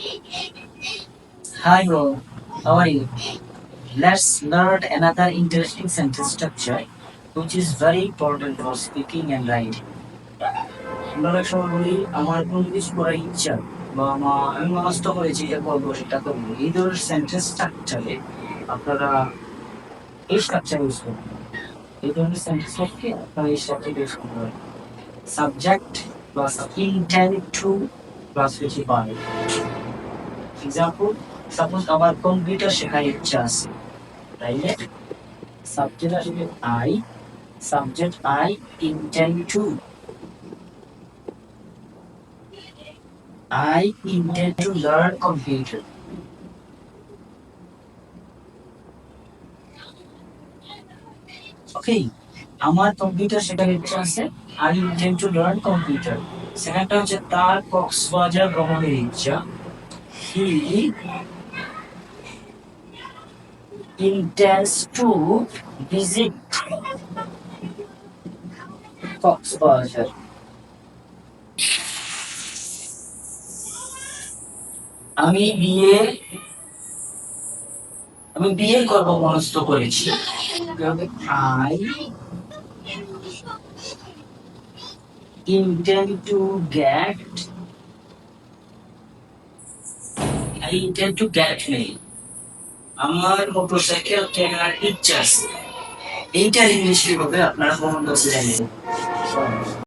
Hi, bro. How are you? Let's learn another interesting sentence structure, which is very important for speaking and writing. আমরা অনেক বলি আমার কোনো কিছু করার ইচ্ছা বা আমার আমি মনস্থ করেছি এটা করব সেটা করব এই ধরনের সেন্টেন্স স্ট্রাকচারে আপনারা এই স্ট্রাকচার ইউজ করবেন এই ধরনের সেন্টেন্স হচ্ছে আপনারা এই স্ট্রাকচার ইউজ করবেন subject plus intent to plus হচ্ছে বাই এক্সাম্পল সাপোজ আমার কম্পিউটার শেখার ইচ্ছা আছে তাইলে সাবজেক্ট আসবে I subject I intend to I intend to learn computer. Okay, আমার কম্পিউটার সেটা ইচ্ছা আছে I intend to learn computer সেকেন্ডটা হচ্ছে তার কক্সবাজার ভ্রমণের ইচ্ছা হি intends to visit কক্সবাজার আমি বিয়ে আমি বিয়ে করব মনস্থ করেছি। I intend to get I intend to get me. আমার মোটরসাইকেল কেনার ইচ্ছা আছে এইটার ইংলিশ হবে আপনারা কমেন্ট বক্সে জানিয়ে।